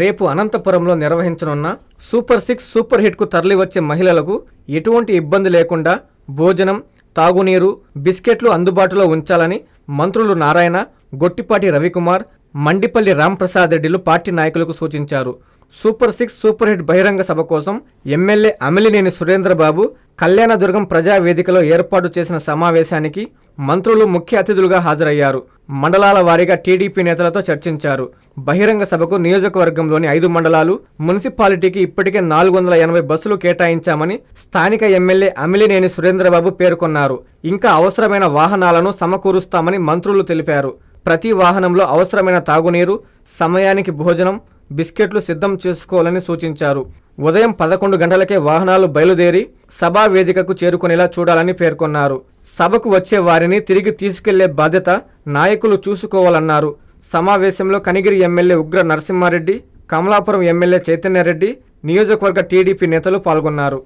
రేపు అనంతపురంలో నిర్వహించనున్న సూపర్ సిక్స్ సూపర్ హిట్కు తరలివచ్చే మహిళలకు ఎటువంటి ఇబ్బంది లేకుండా భోజనం తాగునీరు బిస్కెట్లు అందుబాటులో ఉంచాలని మంత్రులు నారాయణ గొట్టిపాటి రవికుమార్ మండిపల్లి రాంప్రసాద్ రెడ్డిలు పార్టీ నాయకులకు సూచించారు. సూపర్ సిక్స్ సూపర్ హిట్ బహిరంగ సభ కోసం ఎమ్మెల్యే అమిలినేని సురేంద్రబాబు కళ్యాణదుర్గం ప్రజా వేదికలో ఏర్పాటు చేసిన సమావేశానికి మంత్రులు ముఖ్య అతిథులుగా హాజరయ్యారు. మండలాల వారీగా టీడీపీ నేతలతో చర్చించారు. బహిరంగ సభకు నియోజకవర్గంలోని ఐదు మండలాలు మున్సిపాలిటీకి ఇప్పటికే నాలుగు వందల ఎనభై బస్సులు కేటాయించామని స్థానిక ఎమ్మెల్యే అమిలినేని సురేంద్రబాబు పేర్కొన్నారు. ఇంకా అవసరమైన వాహనాలను సమకూరుస్తామని మంత్రులు తెలిపారు. ప్రతి వాహనంలో అవసరమైన తాగునీరు సమయానికి భోజనం బిస్కెట్లు సిద్ధం చేసుకోవాలని సూచించారు. ఉదయం పదకొండు గంటలకే వాహనాలు బయలుదేరి సభా వేదికకు చేరుకునేలా చూడాలని పేర్కొన్నారు. సభకు వచ్చే వారిని తిరిగి తీసుకెళ్ళే బాధ్యత నాయకులు చూసుకోవాలన్నారు. సమావేశంలో కనిగిరి ఎమ్మెల్యే ఉగ్ర నరసింహారెడ్డి కమలాపురం ఎమ్మెల్యే చైతన్యారెడ్డి నియోజకవర్గ టీడీపీ నేతలు పాల్గొన్నారు.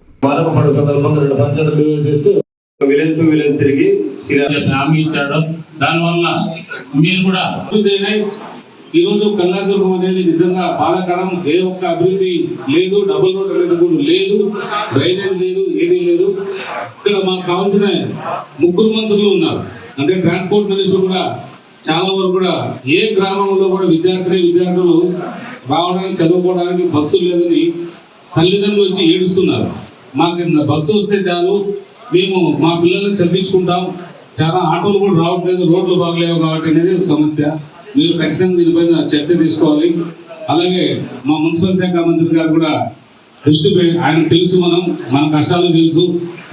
విలేజ్ టు విలేజ్ తిరిగి హామీ ఇచ్చాడు. దానివల్ల మీరు కూడా ఈ రోజు కళ్యాణదుర్గం అనేది నిజంగా బాధాకరం. ఏ ఒక్క అభివృద్ధి లేదు డబుల్ రోడ్ అనేది లేదు డ్రైనేజ్ లేదు ఏదీ లేదు. ఇక్కడ మాకు కావాల్సిన ముగ్గురు మంత్రులు ఉన్నారు. అంటే ట్రాన్స్పోర్ట్ మినిస్టర్ కూడా చాలా వరకు కూడా ఏ గ్రామంలో కూడా విద్యార్థిని విద్యార్థులు రావడానికి చదువుకోవడానికి బస్సు లేదని తల్లిదండ్రులు వచ్చి ఏడుస్తున్నారు. మాకు బస్సు వస్తే చాలు మేము మా పిల్లల్ని చదివించుకుంటాం. చాలా ఆటోలు కూడా రావట్లేదు రోడ్లు బాగలేవు కాబట్టి అనేది సమస్య. మీరు ఖచ్చితంగా దీనిపైన చర్చ తీసుకోవాలి. అలాగే మా మున్సిపల్ శాఖ మంత్రి గారు కూడా దృష్టి ఆయన తెలుసు మనం మన కష్టాలు తెలుసు.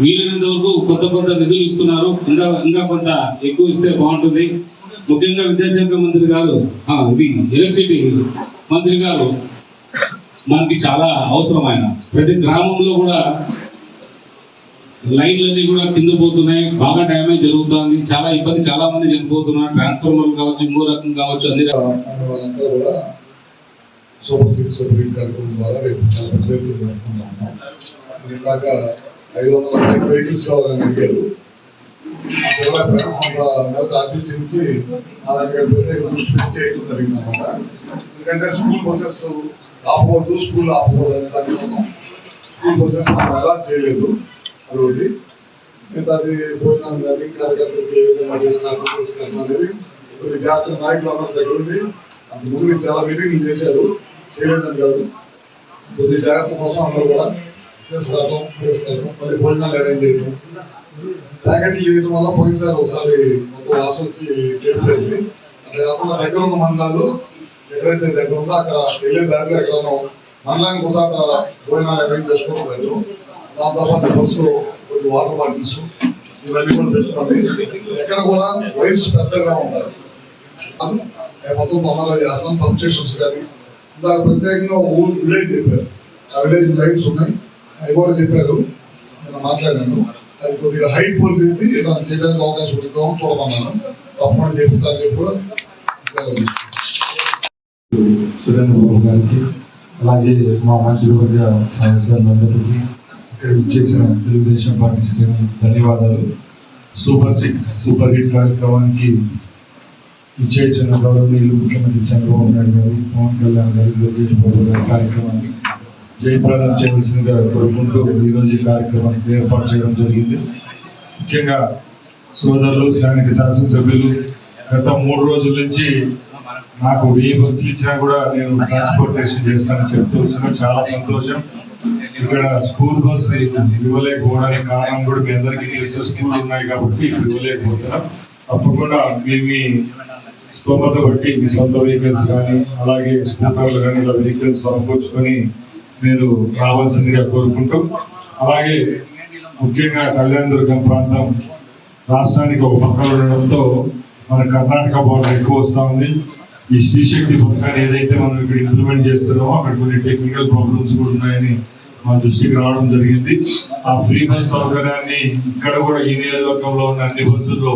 వీలైనంత వరకు కొత్త కొత్త నిధులు ఇస్తున్నారు. ఇంకా ఇంకా కొంత ఎక్కువ ఇస్తే బాగుంటుంది. ముఖ్యంగా విద్యాశాఖ మంత్రి గారు ఇది ఎలక్ట్రిసిటీ మంత్రి గారు మనకి చాలా అవసరం ఆయన ప్రతి గ్రామంలో కూడా లైన్లన్నీ కూడా కింద పోతున్నాయి. బాగా డ్యామేజ్ జరుగుతుంది. చాలా ఇబ్బంది చాలా మంది చనిపోతున్నారు. ట్రాన్స్ఫార్మర్ కావచ్చు ఇంకో రకం కావచ్చు అన్ని వాళ్ళంతా కూడా సూపర్ సిక్స్ సూపర్ ఎయిట్ కార్యక్రమం ద్వారా రేపు చాలా పెద్ద ఎత్తున జరుపుకుంటున్నాం ఇందాక ఐదు వందల ఐదు వెహికల్స్ కావాలని అడిగారు. ఇరవై కొంత ఆర్టీసీ నుంచి నారాయణ ప్రత్యేక దృష్టి పెట్టి చేయడం జరిగింది అనమాట ఎందుకంటే స్కూల్ బస్సెస్ ఆపకూడదు స్కూల్ ఆపకూడదు అనే దానికోసం. స్కూల్ బస్సెస్ మనం అలాట్ చేయలేదు. అదొకటి మిగతాది భోజనం కానీ కార్యకర్తలకు ఏ విధంగా చేసినట్టు తీసుకెళ్ళడం అనేది కొద్ది జాతర నాయకులు అందరి దగ్గర ఉండి అంత ముందు చాలా మీటింగ్లు చేశారు. చేయలేదని కాదు. కొద్ది జాగ్రత్త కోసం అందరూ కూడా తీసుకురావడం తీసుకెళ్ళడం మళ్ళీ భోజనాలు అరేంజ్ చేయడం ప్యాకెట్లు చేయడం వల్ల పోయినసారి ఒకసారి మొత్తం ఆశ వచ్చి చెడిపోయింది అట్లా కాకుండా దగ్గర ఉన్న మండలాలు ఎక్కడైతే దగ్గర ఉందో అక్కడ వెళ్ళే దారిలో ఎక్కడనో మండలానికి ఒకసారి భోజనాలు అరేంజ్ చేసుకోవడం దాంతో పాటు బస్సులో కొద్ది వాటర్ బాటిల్స్ ఇవన్నీ కూడా పెట్టుకోండి. ఎక్కడ కూడా వయసు పెద్దగా ఉంటారు మొత్తం తొందరగా చేస్తాం సబ్ స్టేషన్స్ కానీ. ఇందాక ప్రత్యేకంగా ఊరు విలేజ్ చెప్పారు. ఆ విలేజ్ లైట్స్ ఉన్నాయి. అవి కూడా చెప్పారు. నేను మాట్లాడాను. అది కొద్దిగా హైట్ పోల్ చేసి ఏదైనా చేయడానికి అవకాశం ఉంటుందో చూడమన్నాను. తప్పకుండా చేపిస్తాను చెప్పి కూడా సురేంద్ర బాబు గారికి అలాగే మా మంత్రివర్గ సదస్సులందరికీ చేసిన తెలుగుదేశం పార్టీ శ్రేణులకు ధన్యవాదాలు. సూపర్ సిక్స్ సూపర్ హిట్ కార్యక్రమానికి ఇచ్చేసిన గౌరవనీయులు ముఖ్యమంత్రి చంద్రబాబు నాయుడు గారు పవన్ కళ్యాణ్ గారు లోకేష్ బాబు గారి కార్యక్రమాన్ని జయప్రదం చేయవలసిందిగా కోరుకుంటూ ఈరోజు ఈ కార్యక్రమానికి ఏర్పాటు చేయడం జరిగింది. ముఖ్యంగా సోదరులు స్థానిక శాసనసభ్యులు గత మూడు రోజుల నుంచి నాకు వెయ్యి బస్సులు ఇచ్చినా కూడా నేను ట్రాన్స్పోర్టేషన్ చేస్తానని చెప్తూ వచ్చిన చాలా సంతోషం. ఇక్కడ స్కూల్ బస్ ఇవ్వలేకపోవడానికి కారణం కూడా మీ అందరికీ తెలుసు. స్కూల్ ఉన్నాయి కాబట్టి ఇప్పుడు ఇవ్వలేకపోతున్నాం తప్పకుండా మీ మీ స్తోమత బట్టి మీ సొంత వెహికల్స్ కానీ అలాగే స్కూటర్లు కానీ ఇలా వెహికల్స్ సమకూర్చుకొని మీరు రావాల్సిందిగా కోరుకుంటూ అలాగే ముఖ్యంగా కళ్యాణదుర్గం ప్రాంతం రాష్ట్రానికి ఒక పక్కన ఉండడంతో మన కర్ణాటక బోర్డర్ ఎక్కువ వస్తూ ఉంది. ఈ శ్రీశక్తి పథకాన్ని ఏదైతే మనం ఇక్కడ ఇంప్లిమెంట్ చేస్తున్నామో అక్కడ కొన్ని టెక్నికల్ ప్రాబ్లమ్స్ కూడా ఉన్నాయని మా దృష్టికి రావడం జరిగింది. ఆ ఫ్రీ బస్ సౌకర్యాన్ని ఇక్కడ కూడా ఈ నియోజకవర్గంలో ఉన్న అన్ని బస్సుల్లో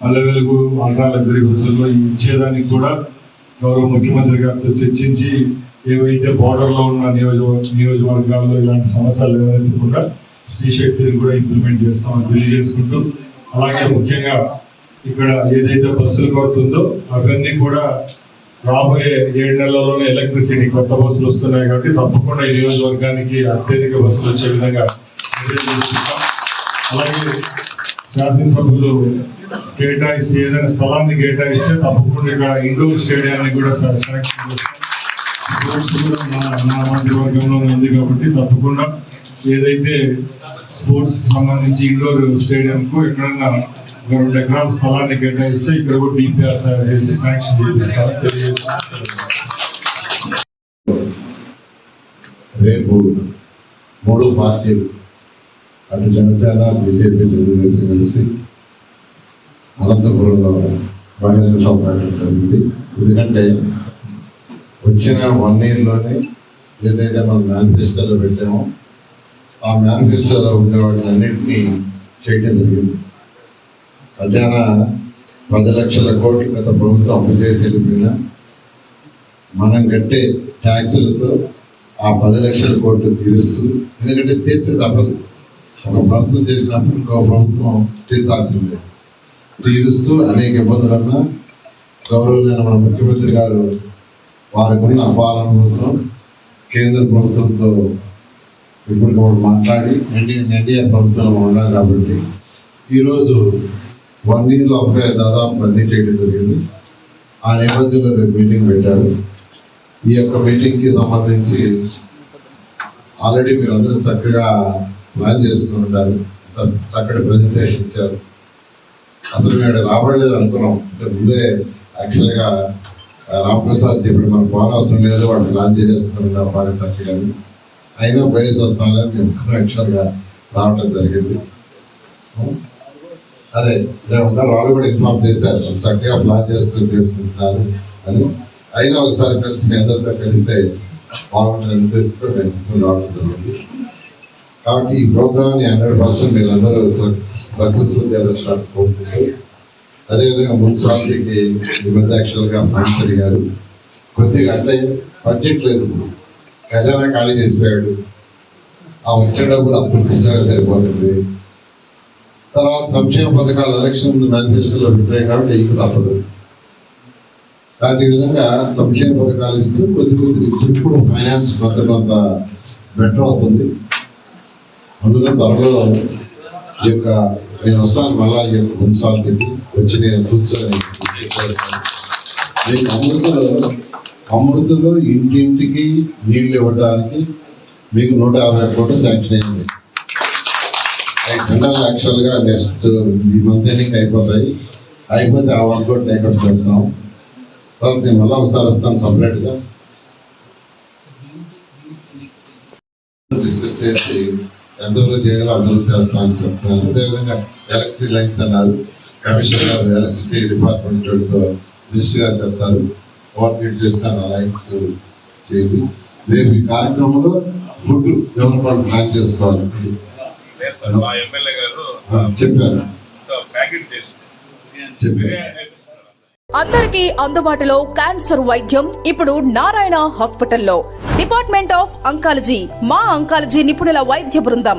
పల్లె వెలుగు అల్ట్రా లగ్జరీ బస్సుల్లో ఇచ్చేదానికి కూడా గౌరవ ముఖ్యమంత్రి గారితో చర్చించి ఏవైతే బార్డర్లో ఉన్న నియోజక నియోజకవర్గాల్లో ఇలాంటి సమస్యలు లేవనెత్తకుండా శ్రీశక్తిని కూడా ఇంప్లిమెంట్ చేస్తామని తెలియజేసుకుంటూ అలాగే ముఖ్యంగా ఇక్కడ ఏదైతే బస్సులు కొడుతుందో అవన్నీ కూడా రాబోయే ఏడు నెలల్లోనే ఎలక్ట్రిసిటీ కొత్త బస్సులు వస్తున్నాయి కాబట్టి తప్పకుండా ఈ నియోజకవర్గానికి అత్యధిక బస్సులు వచ్చే విధంగా అలాగే శాసనసభ్యులు కేటాయిస్తే ఏదైనా స్థలాన్ని కేటాయిస్తే తప్పకుండా ఇక్కడ ఇండోర్ స్టేడియాన్ని కూడా శా- చేస్తాం. మా మంత్రివర్గంలోనే ఉంది కాబట్టి తప్పకుండా ఏదైతే స్పోర్ట్స్ సంబంధించి ఇండోర్ స్టేడియం కు ఎక్కడన్నా ఒక రెండు ఎకరాల స్థలాన్ని కేటాయిస్తే ఇక్కడ కూడా డిపిఆర్ తయారు చేసి శాంక్షన్ చేపిస్తారని తెలియజేస్తున్నాను రేపు మూడు పార్టీలు అటు జనసేన బీజేపీ తెలుగుదేశం కలిసి అనంతపురంలో బహిరంగ సభ జరిగింది. ఎందుకంటే వచ్చిన వన్ ఇయర్లోనే ఏదైతే మనం మేనిఫెస్టోలో పెట్టామో ఆ మేనిఫెస్టోలో ఉండే అన్నింటినీ చేయడం జరిగింది. ఖజానా పది లక్షల కోట్లు గత ప్రభుత్వం అప్పు చేసి వెళ్ళిపోయినా మనం కట్టే ట్యాక్సులతో ఆ పది లక్షల కోట్లు తీరుస్తూ ఎందుకంటే తీర్చే తప్పదు ఒక ప్రభుత్వం చేసినప్పుడు ఇంకో ప్రభుత్వం తీర్చాల్సిందే. తీరుస్తూ అనేక ఇబ్బందులన్నా గౌరవమైన మన ముఖ్యమంత్రి గారు వారికి ఉన్న అపారంతో కేంద్ర ప్రభుత్వంతో ఇప్పటికప్పుడు మాట్లాడి ఎన్డీ ఎన్డీఏ ప్రభుత్వంలో ఉన్నారు కాబట్టి ఈరోజు వన్ ఇయర్లో అప్పుడే దాదాపు అన్నీ చేయడం జరిగింది. ఆ నేపథ్యంలో రేపు మీటింగ్ పెట్టారు. ఈ యొక్క మీటింగ్కి సంబంధించి ఆల్రెడీ మీరు అందరూ చక్కగా ప్లాన్ చేసుకుని ఉంటారు చక్కటి ప్రజెంటేషన్ ఇచ్చారు. అసలు మేము రాబడలేదు అనుకున్నాం. అంటే ముందే యాక్చువల్గా రామప్రసాద్ ఇప్పుడు మనకు అవసరం లేదు. వాడు ప్లాన్ చేసేసుకున్నారు బాగా చక్కగా అయినా బయస్ వస్తానని మేము యాక్చువల్గా రావటం జరిగింది. అదే నేను ఉన్నారు. వాళ్ళు కూడా ఇన్ఫార్మ్ చేశారు. చక్కగా ప్లాన్ చేసుకుని చేసుకుంటున్నారు అని. అయినా ఒకసారి కలిసి మీ అందరితో కలిస్తే బాగుంటుంది ఉద్దేశంతో మేము రావడం జరిగింది. కాబట్టి ఈ ప్రోగ్రామ్ని హండ్రెడ్ పర్సెంట్ మీరు అందరూ సక్సెస్ఫుల్ చేస్తారు కోరుకుంటూ అదేవిధంగా మున్సిపాలిటీకి ఈ మధ్య యాక్చువల్గా ఫండ్స్ అడిగారు కొద్దిగా అంటే బడ్జెట్ లేదు ఇప్పుడు. ఖజానా ఖాళీ చేసిపోయాడు. ఆ వచ్చిన డబ్బులు అప్పులు తెచ్చినా సరిపోతుంది. తర్వాత సంక్షేమ పథకాలు ఎలక్షన్ మేనిఫెస్టోలో ఉంటాయి కాబట్టి ఇంక తప్పదు. కాబట్టి ఈ విధంగా సంక్షేమ పథకాలు ఇస్తూ కొద్ది కొద్ది ఇప్పుడు ఫైనాన్స్ కొంత అంత బెటర్ అవుతుంది. అందులో త్వరలో ఈ యొక్క నేను వస్తాను మళ్ళా ఈ యొక్క మున్సిపాలిటీకి. వచ్చి నేను కూర్చొని మీకు అమృతలో అమృతలో ఇంటింటికి నీళ్ళు ఇవ్వడానికి మీకు నూట యాభై కోట్లు శాంక్షన్ అయింది. అవి టెండర్లు యాక్చువల్గా నెక్స్ట్ ఈ మంత్ ఎండింగ్ అయిపోతాయి. అయిపోతే ఆ వన్ కోట్ టేకప్ చేస్తాం. తర్వాత నేను మళ్ళీ ఒకసారి వస్తాను సపరేట్గా. డిస్కస్ చేసి ఎంతవరకు చేయాలో అంతవరకు చేస్తామని చెప్తున్నాను. అదేవిధంగా ఎలక్ట్రిసిటీ లైన్స్ అన్నారు. కమిషనర్ గారు ఎలక్ట్రిసిటీ డిపార్ట్మెంట్ మినిస్టర్ గారు చెప్తారు. కోఆర్డినేట్ చేసుకుని ఆ లైన్స్ చేయండి రేపు ఈ కార్యక్రమంలో ఫుడ్ ఎవరి వాళ్ళు ప్లాన్ చేసుకోవాలి లేదు సార్ మా ఎమ్మెల్యే గారు చెప్పారు. అందరికీ అందుబాటులో క్యాన్సర్ వైద్యం ఇప్పుడు నారాయణ హాస్పిటల్లో. డిపార్ట్మెంట్ ఆఫ్ అంకాలజీ మా అంకాలజీ నిపుణుల వైద్య బృందం.